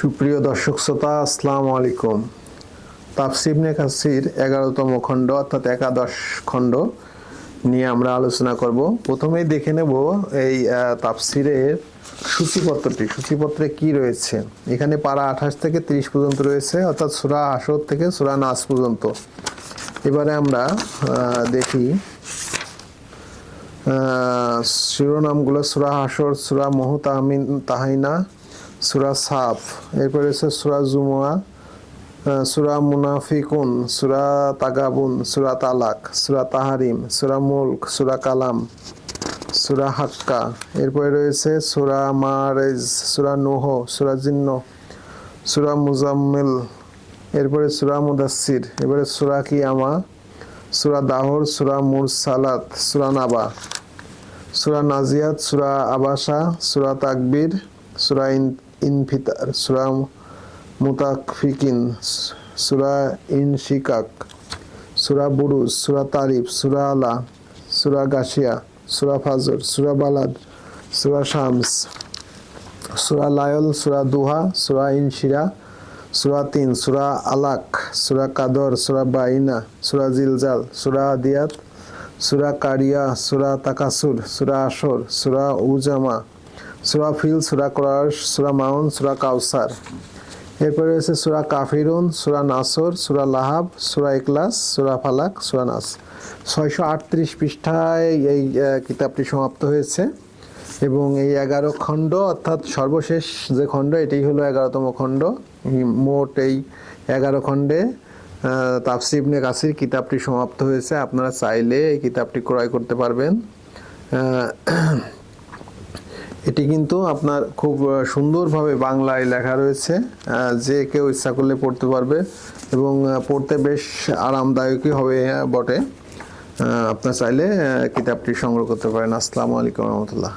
সুপ্রিয় দর্শক শ্রোতা, আসসালামু আলাইকুম। তাফসিবনে কাসির এগারোতম খণ্ড, অর্থাৎ একাদশ খণ্ড নিয়ে আমরা আলোচনা করব। প্রথমেই দেখে নেব এই তাফসিরের সূচিপত্রটি। সূচিপত্রে কি রয়েছে? এখানে পারা আঠাশ থেকে তিরিশ পর্যন্ত রয়েছে, অর্থাৎ সুরা আসর থেকে সুরা নাস পর্যন্ত। এবারে আমরা দেখি শিরোনামগুলো সুরা হাসর সুরা মোহ তাহমিন তাহাইনা সুরা সাফ, এরপরে হচ্ছে সুরা জুমুয়া সুরা মুনাফিকুন, সুরা তাগাবুন, সুরা তালাক, সুরা তাহারিম, সুরা মুলক, সুরা কালাম, সুরা হাক্কা, এরপরে রয়েছে সুরা মারেজ, সুরা নুহ, সুরা জিন্ন, সুরা মুজাম্মিল, এরপরে সুরা মুদাসির এরপরে সুরা কিয়ামা, সুরা দাহর, সুরা মুরসালাত, সুরা নাবা, সুরা নাজিয়াত, সুরা আবাসা, সুরা তাকবির, সুরা ইনফিতার সুরা মুতাকফিকিন, সুরা ইনশিকাক, সুরা বুরুজ, সুরা তারিফ, সুরা আলা, সুরা গাশিয়া, সুরা ফাজর, সুরা বালাদ, সুরা শামস, সুরা লায়ল, সুরা দুহা, সুরা ইনশিরা, সুরা তিন, সুরা আলাক, সুরা কাদর, সুরা বাইনা, সুরা জিলজাল, সুরা আদিয়াত সুরা কারিয়া, সুরা তাকাসুর, সুরা আসর, সুরা উজামা সুরা ফিল, সুরা ক্রাশ সুরা মাউন, সুরা কাউসার। এরপরে রয়েছে সুরা কাফিরুন সুরা নাসর, সুরা লাহাব, সুরা ইকলাস সুরা ফালাক, সুরা নাস। ছয়শো আটত্রিশ পৃষ্ঠায় এই কিতাবটি সমাপ্ত হয়েছে এবং এই এগারো খণ্ড, অর্থাৎ সর্বশেষ যে খণ্ড, এটাই হলো এগারোতম খণ্ড। মোট এই এগারো খণ্ডে তাফসিবনে কাসির কিতাবটি সমাপ্ত হয়েছে। আপনারা চাইলে এই কিতাবটি ক্রয় করতে পারবেন। এটি কিন্তু আপনার খুব সুন্দরভাবে বাংলায় লেখা রয়েছে যে কেউ ইচ্ছা করলে পড়তে পারবে এবং পড়তে বেশ আরামদায়কই হবে বটে। আপনার চাইলে কিতাবটি সংগ্রহ করতে পারেন। আসসালামু আলাইকুম রহমতুল্লাহ।